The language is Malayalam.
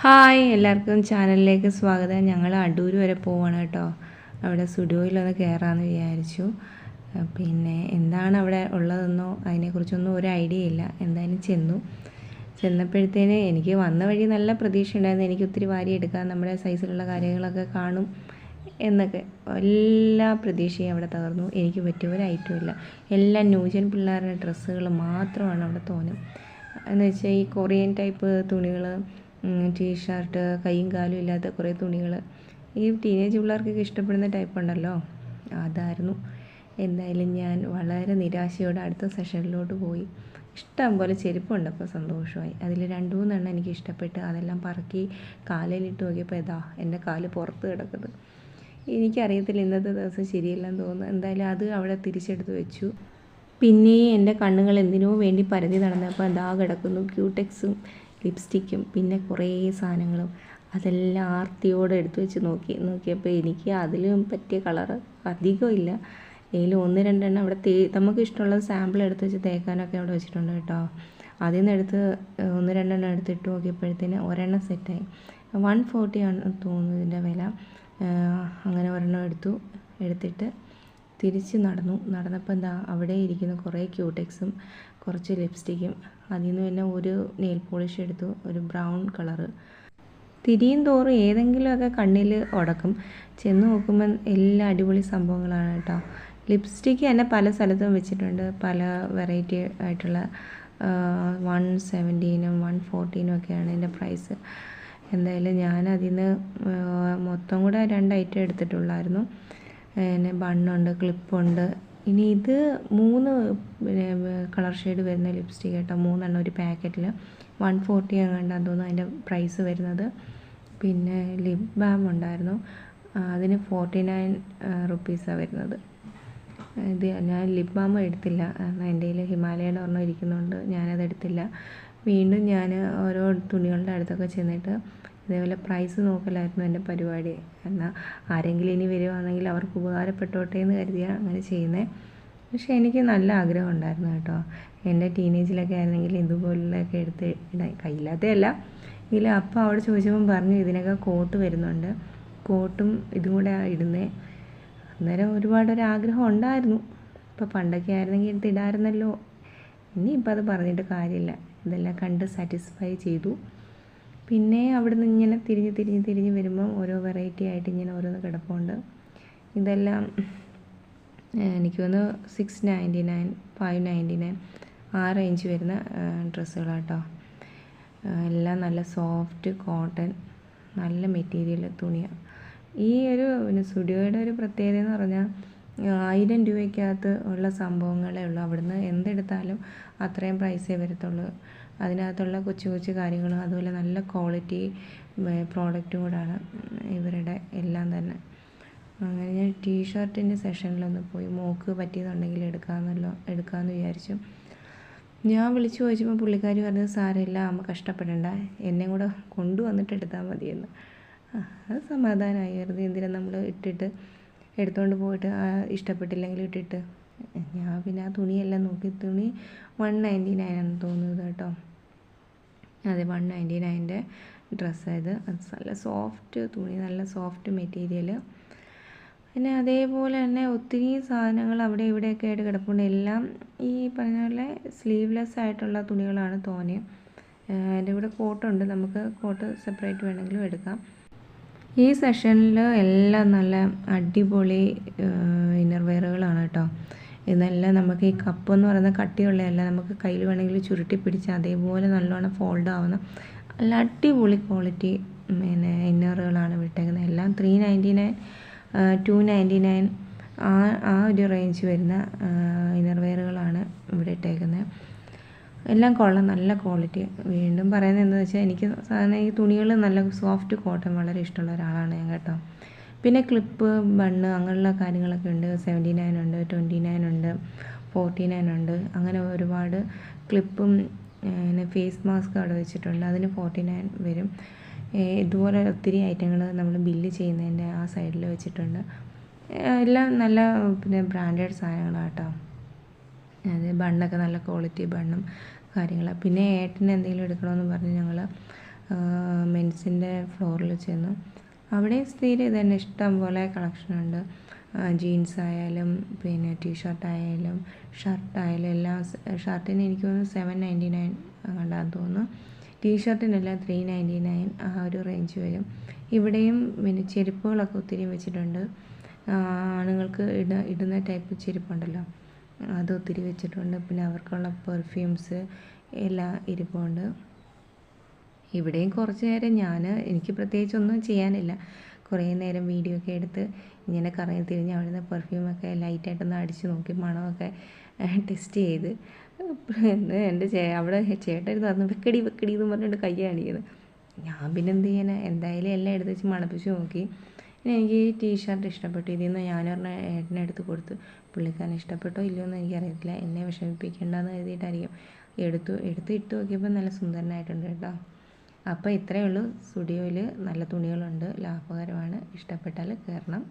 ഹായ് എല്ലാവർക്കും ചാനലിലേക്ക് സ്വാഗതം. ഞങ്ങൾ അടൂർ വരെ പോവാണ് കേട്ടോ. അവിടെ സ്റ്റുഡിയോയിലൊന്ന് കയറാമെന്ന് വിചാരിച്ചു. പിന്നെ എന്താണ് അവിടെ ഉള്ളതെന്നോ അതിനെക്കുറിച്ചൊന്നും ഒരു ഐഡിയ ഇല്ല. എന്തായാലും ചെന്നു. ചെന്നപ്പോഴത്തേന് എനിക്ക് വന്ന വഴി നല്ല പ്രതീക്ഷ ഉണ്ടായിരുന്നു എനിക്ക് ഒത്തിരി വാരി എടുക്കാൻ നമ്മുടെ സൈസിലുള്ള കാര്യങ്ങളൊക്കെ കാണും എന്നൊക്കെ. എല്ലാ പ്രതീക്ഷയും അവിടെ തകർന്നു. എനിക്ക് പറ്റിയ ഒരു ഐറ്റവും ഇല്ല. എല്ലാ ന്യൂജൻ പിള്ളേരുടെ ഡ്രസ്സുകൾ മാത്രമാണ് അവിടെ തോന്നും. എന്ന് വെച്ചാൽ ഈ കൊറിയൻ ടൈപ്പ് തുണികൾ ടീഷർട്ട് കൈയും കാലും ഇല്ലാത്ത കുറേ തുണികൾ ഈ ടീനേജ് പിള്ളേർക്കൊക്കെ ഇഷ്ടപ്പെടുന്ന ടൈപ്പ് ഉണ്ടല്ലോ. അതായിരുന്നു. എന്തായാലും ഞാൻ വളരെ നിരാശയോടെ അടുത്ത സെഷനിലോട്ട് പോയി. ഇഷ്ടം പോലെ ചെരുപ്പുണ്ട് അപ്പോൾ സന്തോഷമായി. അതിൽ രണ്ട് മൂന്നെണ്ണം എനിക്ക് ഇഷ്ടപ്പെട്ട്. അതെല്ലാം പറക്കി കാലിലിട്ട് നോക്കിയപ്പോൾ ഇതാ എന്റെ കാൽ പുറത്ത് കിടക്കുന്നത് എനിക്കറിയത്തില്ല ഇന്നത്തെ ദിവസം ശരിയല്ലെന്ന് തോന്നുന്നു. എന്തായാലും അത് അവിടെ തിരിച്ചെടുത്ത് വെച്ചു. പിന്നെ എന്റെ കണ്ണുകൾ എന്തിനോ വേണ്ടി പരതി നടന്നപ്പോൾ ദാ കിടക്കുന്നു. ക്യൂടെക്സും ലിപ്സ്റ്റിക്കും പിന്നെ കുറേ സാധനങ്ങളും. അതെല്ലാം ആർത്തിയോടെ എടുത്തു വെച്ച് നോക്കി നോക്കിയപ്പോൾ എനിക്ക് അതിലും പറ്റിയ കളറ് അധികം ഇല്ല. ഇതിൽ ഒന്ന് രണ്ടെണ്ണം അവിടെ തേ നമുക്ക് ഇഷ്ടമുള്ള സാമ്പിൾ എടുത്ത് വെച്ച് തേക്കാനൊക്കെ അവിടെ വെച്ചിട്ടുണ്ട് കേട്ടോ. അതിൽ നിന്ന് എടുത്ത് ഒന്ന് രണ്ടെണ്ണം എടുത്തിട്ട് നോക്കിയപ്പോഴത്തേന് ഒരെണ്ണം സെറ്റായി വൺ ഫോർട്ടി ആണ് തോന്നുന്നു ഇതിന്റെ വില അങ്ങനെ ഒരെണ്ണം എടുത്തു എടുത്തിട്ട് തിരിച്ച് നടന്നു. നടന്നപ്പോൾ എന്താ അവിടെ ഇരിക്കുന്ന കുറേ ക്യൂടെക്സും കുറച്ച് ലിപ്സ്റ്റിക്കും. അതിൽ നിന്ന് തന്നെ ഒരു നെയിൽ പോളിഷ് എടുത്തു. ഒരു ബ്രൗൺ കളറ്. തിരിയും തോറും ഏതെങ്കിലുമൊക്കെ കണ്ണിൽ ഉടക്കും ചെന്ന് നോക്കുമ്പോൾ എല്ലാ അടിപൊളി സംഭവങ്ങളാണ് കേട്ടോ. ലിപ്സ്റ്റിക്ക് തന്നെ പല സ്ഥലത്തും വെച്ചിട്ടുണ്ട്. പല വെറൈറ്റി ആയിട്ടുള്ള വൺ സെവന്റീനും വൺ ഫോർട്ടീനും ഒക്കെയാണ് എന്റെ പ്രൈസ്. എന്തായാലും ഞാൻ അതിൽ നിന്ന് മൊത്തം കൂടെ രണ്ട് ഐറ്റം എടുത്തിട്ടുള്ളായിരുന്നു. പിന്നെ ബണ്ണുണ്ട് ക്ലിപ്പുണ്ട്. ഇനി ഇത് മൂന്ന് പിന്നെ കളർ ഷെയ്ഡ് വരുന്ന ലിപ്സ്റ്റിക് കേട്ടോ. മൂന്നെണ്ണം ഒരു പാക്കറ്റിൽ വൺ ഫോർട്ടി എങ്ങാണ്ടാന്ന് തോന്നുന്നു അതിന്റെ പ്രൈസ് വരുന്നത്. പിന്നെ ലിപ് ബാം ഉണ്ടായിരുന്നു. അതിന് ഫോർട്ടി നയൻ റുപ്പീസാണ് വരുന്നത്. ഇത് ഞാൻ ലിപ് ബാം എടുത്തില്ല. കാരണം എന്റെ കയ്യിൽ ഹിമാലയയുടെ ഒരെണ്ണം ഇരിക്കുന്നുണ്ട്. ഞാനത് എടുത്തില്ല. വീണ്ടും ഞാൻ ഓരോ തുണികളുടെ അടുത്തൊക്കെ ചെന്നിട്ട് ഇതേപോലെ പ്രൈസ് നോക്കലായിരുന്നു എന്റെ പരിപാടി. എന്നാൽ ആരെങ്കിലും ഇനി വരുവാണെങ്കിൽ അവർക്ക് ഉപകാരപ്പെട്ടോട്ടെ എന്ന് കരുതിയാണ് അങ്ങനെ ചെയ്യുന്നത് പക്ഷേ എനിക്ക് നല്ല ആഗ്രഹം ഉണ്ടായിരുന്നു കേട്ടോ. എന്റെ ടീനേജിലൊക്കെ ആയിരുന്നെങ്കിൽ ഇതുപോലെയൊക്കെ എടുത്ത് ഇടാൻ കയ്യില്ലാത്തതല്ല ഇതിൽ അപ്പം അവിടെ ചോദിച്ചപ്പം പറഞ്ഞു ഇതിനൊക്കെ കോട്ട് വരുന്നുണ്ട്. കോട്ടും ഇതും കൂടെ ഇടുന്നേ. അന്നേരം ഒരുപാട് ഒരു ആഗ്രഹം ഉണ്ടായിരുന്നു. ഇപ്പോൾ പണ്ടൊക്കെ ആയിരുന്നെങ്കിൽ എടുത്ത് ഇടാമായിരുന്നല്ലോ. ഇനിയിപ്പോൾ അത് പറഞ്ഞിട്ട് കാര്യമില്ല. ഇതെല്ലാം കണ്ട് സാറ്റിസ്ഫൈ ചെയ്തു. പിന്നെ അവിടെ നിന്ന് ഇങ്ങനെ തിരിഞ്ഞ് തിരിഞ്ഞ് തിരിഞ്ഞ് വരുമ്പോൾ ഓരോ വെറൈറ്റി ആയിട്ട് ഇങ്ങനെ ഓരോന്ന് കിടപ്പുണ്ട്. ഇതെല്ലാം എനിക്ക് തോന്നുന്നു six ninety nine five ninety nine ആ റേഞ്ച് വരുന്ന ഡ്രസ്സുകളാട്ടോ. എല്ലാം നല്ല സോഫ്റ്റ് കോട്ടൺ നല്ല മെറ്റീരിയൽ തുണിയാണ് ഈ ഒരു പിന്നെ സ്റ്റുഡിയോയുടെ ഒരു പ്രത്യേകത എന്ന് പറഞ്ഞാൽ ആയിരം രൂപയ്ക്കകത്ത് ഉള്ള സംഭവങ്ങളേ ഉള്ളൂ. അവിടുന്ന് എന്തെടുത്താലും അത്രയും പ്രൈസേ വരത്തുള്ളൂ. അതിനകത്തുള്ള കൊച്ചു കൊച്ചു കാര്യങ്ങളും അതുപോലെ നല്ല ക്വാളിറ്റി പ്രോഡക്റ്റും കൂടാണ് ഇവരുടെ എല്ലാം തന്നെ. അങ്ങനെ ഞാൻ ടീ ഷർട്ടിന്റെ സെഷനിലൊന്ന് പോയി. മോക്ക് പറ്റിയതുണ്ടെങ്കിൽ എടുക്കാമെന്നല്ലോ എടുക്കാമെന്ന് വിചാരിച്ചു. ഞാൻ വിളിച്ചു ചോദിച്ചപ്പോൾ പുള്ളിക്കാരി പറഞ്ഞത് സാരമില്ല അമ്മ കഷ്ടപ്പെടണ്ട. എന്നെ കൂടെ കൊണ്ടുവന്നിട്ട് എടുത്താൽ മതിയെന്ന്. അത് സമാധാനമായി. വെറുതെ എന്തിനാ നമ്മൾ ഇട്ടിട്ട് എടുത്തുകൊണ്ട് പോയിട്ട് ഇഷ്ടപ്പെട്ടില്ലെങ്കിൽ ഇട്ടിട്ട്. ഞാൻ പിന്നെ ആ തുണിയെല്ലാം നോക്കി. തുണി വൺ നയന്റി നയൻ ആണെന്ന് തോന്നുന്നത് കേട്ടോ. അതെ വൺ നയന്റി നയന്റെ ഡ്രസ്സായത് അത് നല്ല സോഫ്റ്റ് തുണി നല്ല സോഫ്റ്റ് മെറ്റീരിയൽ പിന്നെ അതേപോലെ തന്നെ ഒത്തിരി സാധനങ്ങൾ അവിടെ ഇവിടെയൊക്കെ ആയിട്ട് കിടപ്പുണ്ട്. എല്ലാം ഈ പറഞ്ഞ പോലെ സ്ലീവ്ലെസ് ആയിട്ടുള്ള തുണികളാണ് തോനെ എന്റെ കൂടെ കോട്ടുണ്ട് നമുക്ക് കോട്ട് സെപ്പറേറ്റ് വേണമെങ്കിലും എടുക്കാം. ഈ സെഷനിൽ എല്ലാം നല്ല അടിപൊളി ഇന്നർ വെയറുകളാണ് കേട്ടോ. ഇതെല്ലാം നമുക്ക് ഈ കപ്പ് എന്ന് പറയുന്ന കട്ടിയുള്ളതല്ല നമുക്ക് കയ്യിൽ വേണമെങ്കിൽ ചുരുട്ടി പിടിച്ച് അതേപോലെ നല്ലോണം ഫോൾഡ് ആവുന്ന നല്ല അടിപൊളി ക്വാളിറ്റി പിന്നെ ഇന്നറുകളാണ് വിട്ടേക്കുന്നത്. എല്ലാം three ninety nine two ninety nine ആ ആ ഒരു റേഞ്ച് വരുന്ന ഇന്നർവെയറുകളാണ് ഇവിടെ ഇട്ടേക്കുന്നത്. എല്ലാം കൊള്ളാം നല്ല ക്വാളിറ്റി വീണ്ടും പറയുന്നത് എന്താണെന്ന് വെച്ചാൽ എനിക്ക് സാധാരണ ഈ തുണികൾ നല്ല സോഫ്റ്റ് കോട്ടൺ വളരെ ഇഷ്ടമുള്ള ഒരാളാണ് ഞാൻ കേട്ടോ. പിന്നെ ക്ലിപ്പ് ബണ്ണ് അങ്ങനെയുള്ള കാര്യങ്ങളൊക്കെ ഉണ്ട്. സെവന്റി നയൻ ഉണ്ട് ട്വന്റി നയൻ ഉണ്ട് ഫോർട്ടി നയൻ ഉണ്ട്. അങ്ങനെ ഒരുപാട് ക്ലിപ്പും പിന്നെ ഫേസ് മാസ്ക് അവിടെ വെച്ചിട്ടുണ്ട്. അതിന് ഫോർട്ടി നയൻ വരും ഇതുപോലെ ഒത്തിരി ഐറ്റങ്ങൾ നമ്മൾ ബില്ല് ചെയ്യുന്നതിന്റെ ആ സൈഡിൽ വെച്ചിട്ടുണ്ട്. എല്ലാം നല്ല പിന്നെ ബ്രാൻഡഡ് സാധനങ്ങളാണ് അത് ബണ്ണൊക്കെ നല്ല ക്വാളിറ്റി ബണ്ണും കാര്യങ്ങളാണ് പിന്നെ ഏട്ടൻ എന്തെങ്കിലും എടുക്കണമെന്ന് പറഞ്ഞ് ഞങ്ങൾ മെൻസിന്റെ ഫ്ലോറിൽ ചെന്നു. അവിടെ സ്ഥിരം ഇതന്നെ തന്നെ ഇഷ്ടം പോലെ കളക്ഷൻ ഉണ്ട്. ജീൻസ് ആയാലും പിന്നെ ടീഷർട്ട് ആയാലും ഷർട്ട് ആയാലും എല്ലാം ഷർട്ടിന് എനിക്ക് തോന്നുന്നു സെവൻ നയന്റി നയൻ കണ്ടാന്ന് തോന്നുന്നു. ടീഷർട്ടിനെല്ലാം ത്രീ നയന്റി നയൻ ആ ഒരു റേഞ്ച് വരും. ഇവിടെയും പിന്നെ ചെരുപ്പുകളൊക്കെ ഒത്തിരി വെച്ചിട്ടുണ്ട്. ആണുങ്ങൾക്ക് ഇട ഇടുന്ന ടൈപ്പ് ചെരുപ്പുണ്ടല്ലോ. അത് ഒത്തിരി വെച്ചിട്ടുണ്ട്. പിന്നെ അവർക്കുള്ള പെർഫ്യൂംസ് എല്ലാം ഇരിപ്പുണ്ട്. ഇവിടെയും കുറച്ച് നേരം ഞാൻ എനിക്ക് പ്രത്യേകിച്ചൊന്നും ചെയ്യാനില്ല. കുറേ നേരം വീഡിയോ ഒക്കെ എടുത്ത് ഇങ്ങനെ കറങ്ങി തിരിഞ്ഞ് അവിടുന്ന് പെർഫ്യൂമൊക്കെ ലൈറ്റായിട്ടൊന്ന് അടിച്ച് നോക്കി മണമൊക്കെ ടെസ്റ്റ് ചെയ്ത്. എന്റെ ചേ അവിടെ ചേട്ടൻ പറഞ്ഞു വെക്കടി വെക്കടി എന്ന് പറഞ്ഞിട്ട് കൈ കാണിക്കുന്നത് ഞാൻ പിന്നെ എന്ത് ചെയ്യാനാ? എന്തായാലും എല്ലാം എടുത്ത് വെച്ച് മണപ്പിച്ച് നോക്കി. എനിക്ക് ഈ ടീഷർട്ട് ഇഷ്ടപ്പെട്ടു. ഇതിൽ നിന്ന് ഞാൻ പറഞ്ഞ ഏട്ടനെ എടുത്ത് കൊടുത്തു പുള്ളിക്കാരൻ ഇഷ്ടപ്പെട്ടോ ഇല്ലയോ എന്ന് എനിക്കറിയത്തില്ല. എന്നെ വിഷമിപ്പിക്കേണ്ടെന്ന് കരുതിയിട്ടായിരിക്കും. എടുത്തു എടുത്ത് ഇട്ട് നോക്കിയപ്പോൾ നല്ല സുന്ദരനായിട്ടുണ്ട് കേട്ടോ. അപ്പോൾ ഇത്രയേ ഉള്ളൂ. സ്റ്റുഡിയോയിൽ നല്ല തുണികളുണ്ട്. ലാഭകരമാണ്. ഇഷ്ടപ്പെട്ടാൽ കയറണം.